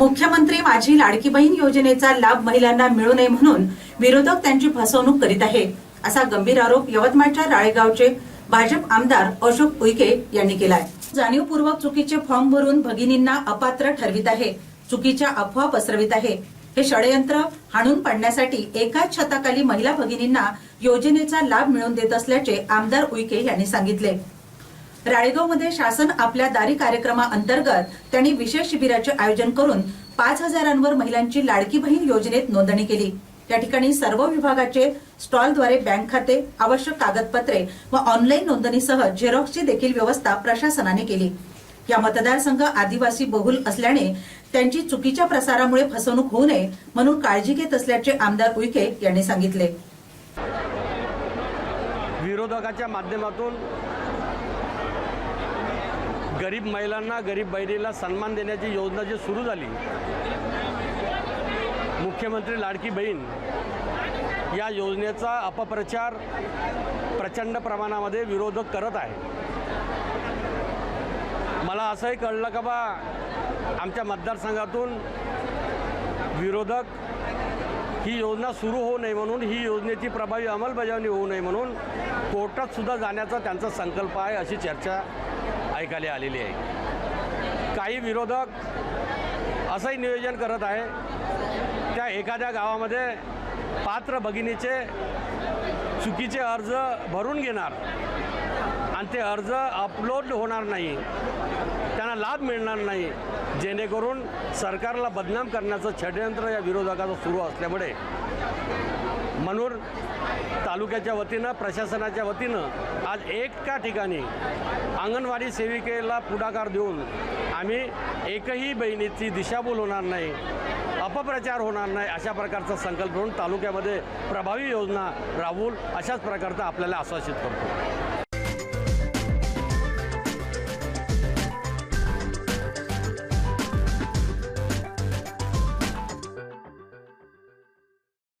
मुख्यमंत्री माझी लाडकी बहीण योजनेचा लाभ महिलांना मिळू नये म्हणून विरोधक त्यांची फसवणूक करीत आहे असा गंभीर आरोप यवतमाळच्या राळेगावचे भाजप आमदार अशोक उईके यांनी केलाय. जाणीवपूर्वक चुकीचे फॉर्म भरून भगिनींना अपात्र ठरवित आहे चुकीच्या अफवा पसरवित आहे. हे षडयंत्र हाणून पाडण्यासाठी एकाच छताखाली महिला भगिनींना योजनेचा लाभ मिळवून देत असल्याचे आमदार उईके यांनी सांगितले. राळेगावमध्ये शासन आपल्या दारी कार्यक्रमाअंतर्गत त्यांनी विशेष शिबिराचे आयोजन करून पाच हजारांवर महिलांची लाडकी बहीण योजनेत नोंदणी केली. या ठिकाणी सर्व विभागाचे स्टॉलद्वारे बँक खाते आवश्यक कागदपत्रे व ऑनलाईन नोंदणीसह झेरॉक्सची देखील व्यवस्था प्रशासनाने केली. या मतदारसंघ आदिवासी बहुल असल्याने त्यांची चुकीच्या प्रसारामुळे फसवणूक होऊ नये म्हणून काळजी घेत असल्याचे आमदार उईके यांनी सांगितले. विरोधकाच्या माध्यमातून गरीब महिलांना गरीब बहिणीला सन्मान देण्याची योजना जी सुरू झाली मुख्यमंत्री लाडकी बहीण या योजनेचा अपप्रचार प्रचंड प्रमाणामध्ये विरोधक करत आहे. मला असंही कळलं का बा आमच्या मतदारसंघातून विरोधक ही योजना सुरू होऊ नये म्हणून ही योजनेची प्रभावी अंमलबजावणी होऊ नये म्हणून कोर्टातसुद्धा जाण्याचा त्यांचा संकल्प आहे अशी चर्चा ऐकायला आलेली आहे. काही विरोधक असंही नियोजन करत आहे. त्या एखाद्या गावामध्ये पात्र भगिनीचे चुकीचे अर्ज भरून घेणार आणि ते अर्ज अपलोड होणार नाही. त्यांना लाभ मिळणार नाही. जेणेकरून सरकारला बदनाम करण्याचं षडयंत्र या विरोधकाचं सुरू असल्यामुळे म्हणून तालुक्याच्या वतीनं प्रशासनाच्या वतीनं आज एका ठिकाणी अंगणवाडी सेविकेला पुढाकार देऊन आम्ही एकही बहिणीची दिशाभूल होणार नाही अपप्रचार होणार नाही अशा प्रकारचा संकल्प घेऊन तालुक्यामध्ये प्रभावी योजना राबवून अशाच प्रकारचं आपल्याला आश्वासित करतो.